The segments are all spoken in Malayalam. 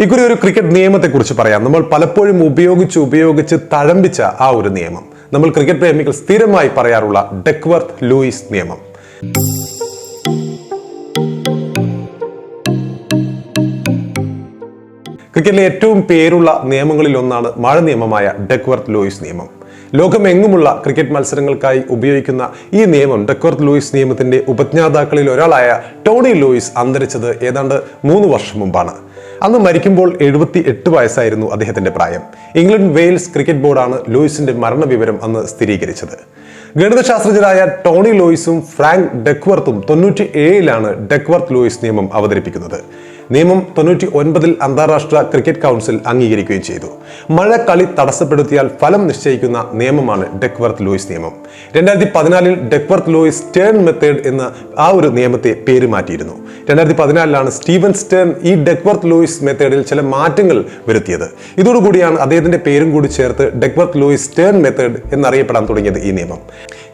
ഇക്കുറി ഒരു ക്രിക്കറ്റ് നിയമത്തെക്കുറിച്ച് പറയാം. നമ്മൾ പലപ്പോഴും ഉപയോഗിച്ച് ഉപയോഗിച്ച് തഴമ്പിച്ച ആ ഒരു നിയമം. നമ്മൾ ക്രിക്കറ്റ് പ്രേമികൾ സ്ഥിരമായി പറയാറുള്ള ഡെക്വർത്ത് ലൂയിസ് നിയമം. ക്രിക്കറ്റിലെ ഏറ്റവും പേരുള്ള നിയമങ്ങളിൽ ഒന്നാണ് മഴ നിയമമായ ഡെക്വർത്ത് ലൂയിസ് നിയമം. ലോകമെങ്ങുമുള്ള ക്രിക്കറ്റ് മത്സരങ്ങൾക്കായി ഉപയോഗിക്കുന്ന ഈ നിയമം ഡെക്വർത്ത് ലൂയിസ് നിയമത്തിന്റെ ഉപജ്ഞാതാക്കളിൽ ഒരാളായ ടോണി ലൂയിസ് അന്തരിച്ചത് ഏതാണ്ട് മൂന്ന് വർഷം മുമ്പാണ്. അന്ന് മരിക്കുമ്പോൾ എഴുപത്തി എട്ട് വയസ്സായിരുന്നു അദ്ദേഹത്തിന്റെ പ്രായം. ഇംഗ്ലണ്ട് വെയിൽസ് ക്രിക്കറ്റ് ബോർഡാണ് ലൂയിസിന്റെ മരണവിവരം അന്ന് സ്ഥിരീകരിച്ചത്. ഗണിതശാസ്ത്രജ്ഞരായ ടോണി ലോയിസും ഫ്രാങ്ക് ഡെക്വർത്തും തൊണ്ണൂറ്റി ഏഴിലാണ് ഡെക്വർത്ത് ലോയിസ് നിയമം അവതരിപ്പിക്കുന്നത്. നിയമം തൊണ്ണൂറ്റി ഒൻപതിൽ അന്താരാഷ്ട്ര ക്രിക്കറ്റ് കൗൺസിൽ അംഗീകരിക്കുകയും ചെയ്തു. മഴ കളി തടസ്സപ്പെടുത്തിയാൽ ഫലം നിശ്ചയിക്കുന്ന നിയമമാണ് ഡെക്വർത്ത് ലൂയിസ് നിയമം. രണ്ടായിരത്തി പതിനാലിൽ ഡെക്വർത്ത് ലൂയിസ് ടേൺ മെത്തേഡ് എന്ന ആ ഒരു നിയമത്തെ പേര് മാറ്റിയിരുന്നു. രണ്ടായിരത്തി പതിനാലിലാണ് സ്റ്റീവൻ സ്റ്റേൺ ഈ ഡെക്വർത്ത് ലൂയിസ് മെത്തേഡിൽ ചില മാറ്റങ്ങൾ വരുത്തിയത്. ഇതോടുകൂടിയാണ് അദ്ദേഹത്തിന്റെ പേരും കൂടി ചേർത്ത് ഡെക്വർത്ത് ലൂയിസ് ടേൺ മെത്തേഡ് എന്നറിയപ്പെടാൻ തുടങ്ങിയത് ഈ നിയമം.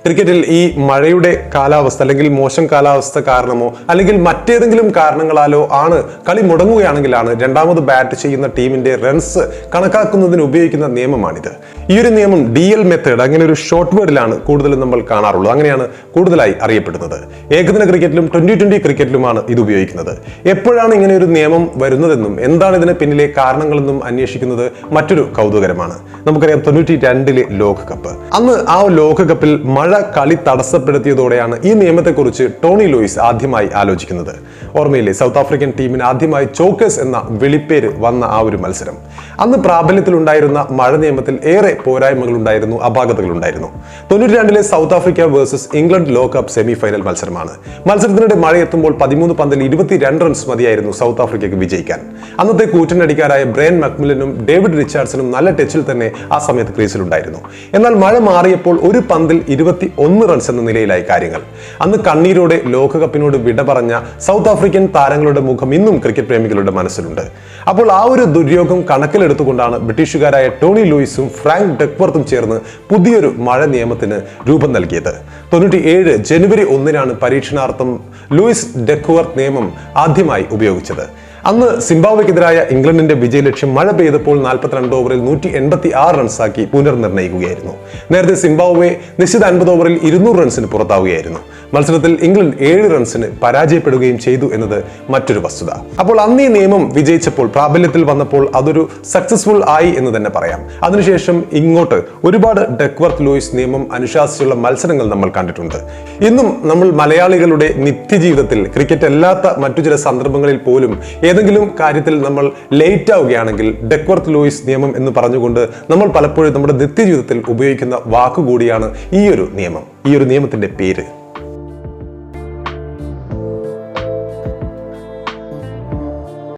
ക്രിക്കറ്റിൽ ഈ മഴയുടെ കാലാവസ്ഥ അല്ലെങ്കിൽ മോശം കാലാവസ്ഥ കാരണമോ അല്ലെങ്കിൽ മറ്റേതെങ്കിലും കാരണങ്ങളാലോ ആണ് കളി മുടങ്ങുകയാണെങ്കിലാണ് രണ്ടാമത് ബാറ്റ് ചെയ്യുന്ന ടീമിന്റെ റൺസ് കണക്കാക്കുന്നതിന് ഉപയോഗിക്കുന്ന നിയമമാണിത്. ഈ ഒരു നിയമം ഡി എൽ മെത്തേഡ് അങ്ങനെ ഒരു ഷോർട്ട് വേർഡിലാണ് കൂടുതലും നമ്മൾ കാണാറുള്ളത്. അങ്ങനെയാണ് കൂടുതലായി അറിയപ്പെടുന്നത്. ഏകദിന ക്രിക്കറ്റിലും ട്വന്റി ട്വന്റി ക്രിക്കറ്റിലുമാണ് ഇത് ഉപയോഗിക്കുന്നത്. എപ്പോഴാണ് ഇങ്ങനെ ഒരു നിയമം വരുന്നതെന്നും എന്താണ് ഇതിന് പിന്നിലെ കാരണങ്ങളെന്നും അന്വേഷിക്കുന്നത് മറ്റൊരു കൗതുകരമാണ്. നമുക്കറിയാം തൊണ്ണൂറ്റി രണ്ടിലെ ലോകകപ്പ്. അന്ന് ആ ലോകകപ്പിൽ മഴ കളി തടസ്സപ്പെടുത്തിയതോടെയാണ് ഈ നിയമത്തെക്കുറിച്ച് ടോണി ലൂയിസ് ആദ്യമായി ആലോചിക്കുന്നത്. ഓർമ്മയില്ലേ സൗത്ത് ആഫ്രിക്കൻ ടീമിന് ആദ്യമായി ചോക്കേഴ്സ് എന്ന വിളിപ്പേര് വന്ന ആ ഒരു മത്സരം. അന്ന് പ്രാബല്യത്തിലുണ്ടായിരുന്ന മഴ നിയമത്തിൽ ഏറെ പോരായ്മകൾ ഉണ്ടായിരുന്നു പോരായ്മകളുണ്ടായിരുന്നു അപാകതകളുണ്ടായിരുന്നു. തൊണ്ണൂറ്റി രണ്ടിലെ സൗത്ത് ആഫ്രിക്ക വേഴ്സസ് ഇംഗ്ലണ്ട് ലോകകപ്പ് സെമി ഫൈനൽ മത്സരമാണ്. മത്സരത്തിനിടെ മഴ എത്തുമ്പോൾ പതിമൂന്ന് പന്തിൽ ഇരുപത്തിരണ്ട് റൺസ് മതിയായിരുന്നു സൗത്ത് ആഫ്രിക്കയ്ക്ക് വിജയിക്കാൻ. അന്നത്തെ കൂറ്റനടിക്കാരായ ബ്രെയിൻ മക്മിലനും ഡേവിഡ് റിച്ചാർഡ്സനും നല്ല ടച്ചിൽ തന്നെ ആ സമയത്ത് ക്രീസിലുണ്ടായിരുന്നു. എന്നാൽ മഴ മാറിയപ്പോൾ ഒരു പന്തിൽ ഇരുപത്തി ഒന്ന് റൺസ് എന്ന നിലയിലായി കാര്യങ്ങൾ. അന്ന് കണ്ണീരോടെ ലോകകപ്പിനോട് വിട പറഞ്ഞ സൗത്ത് ആഫ്രിക്കൻ താരങ്ങളുടെ മുഖം ഇന്നും ക്രിക്കറ്റ് പ്രേമികളുടെ മനസ്സിലുണ്ട്. അപ്പോൾ ആ ഒരു ദുര്യോഗം കണക്കിലെടുത്തുകൊണ്ടാണ് ബ്രിട്ടീഷുകാരായ ടോണി ലൂയിസും ഫ്രാങ്ക് ഡെക്വർത്തും ചേർന്ന് പുതിയൊരു മഴ നിയമത്തിന് രൂപം നൽകിയത്. തൊണ്ണൂറ്റി ഏഴ് ജനുവരി ഒന്നിനാണ് പരീക്ഷണാർത്ഥം ലൂയിസ് ഡെക്വർത്ത് നിയമം ആദ്യമായി ഉപയോഗിച്ചത്. അന്ന് സിംബാബ്വെക്കെതിരായ ഇംഗ്ലണ്ടിന്റെ വിജയലക്ഷ്യം മഴ പെയ്തപ്പോൾ നാൽപ്പത്തിരണ്ട് ഓവറിൽ നൂറ്റി എൺപത്തി ആറ് റൺസാക്കി പുനർനിർണയിക്കുകയായിരുന്നു. നേരത്തെ സിംബാബ്വെ നിശ്ചിത അൻപത് ഓവറിൽ ഇരുന്നൂറ് റൺസിന് പുറത്താവുകയായിരുന്നു. മത്സരത്തിൽ ഇംഗ്ലണ്ട് ഏഴ് റൺസിന് പരാജയപ്പെടുകയും ചെയ്തു എന്നത് മറ്റൊരു വസ്തുത. അപ്പോൾ അന്ന് ഈ നിയമം വിജയിച്ചപ്പോൾ പ്രാബല്യത്തിൽ വന്നപ്പോൾ അതൊരു സക്സസ്ഫുൾ ആയി എന്ന് തന്നെ പറയാം. അതിനുശേഷം ഇങ്ങോട്ട് ഒരുപാട് ഡെക്വർത്ത് ലൂയിസ് നിയമം അനുശാസിച്ചുള്ള മത്സരങ്ങൾ നമ്മൾ കണ്ടിട്ടുണ്ട്. ഇന്നും നമ്മൾ മലയാളികളുടെ നിത്യജീവിതത്തിൽ ക്രിക്കറ്റ് അല്ലാത്ത മറ്റു ചില സന്ദർഭങ്ങളിൽ പോലും ഏതെങ്കിലും കാര്യത്തിൽ നമ്മൾ ലേറ്റ് ആവുകയാണെങ്കിൽ ഡെക്വർത്ത് ലൂയിസ് നിയമം എന്ന് പറഞ്ഞുകൊണ്ട് നമ്മൾ പലപ്പോഴും നമ്മുടെ നിത്യജീവിതത്തിൽ ഉപയോഗിക്കുന്ന വാക്കുകൂടിയാണ് ഈ ഒരു നിയമം. ഈ ഒരു നിയമത്തിന്റെ പേര്.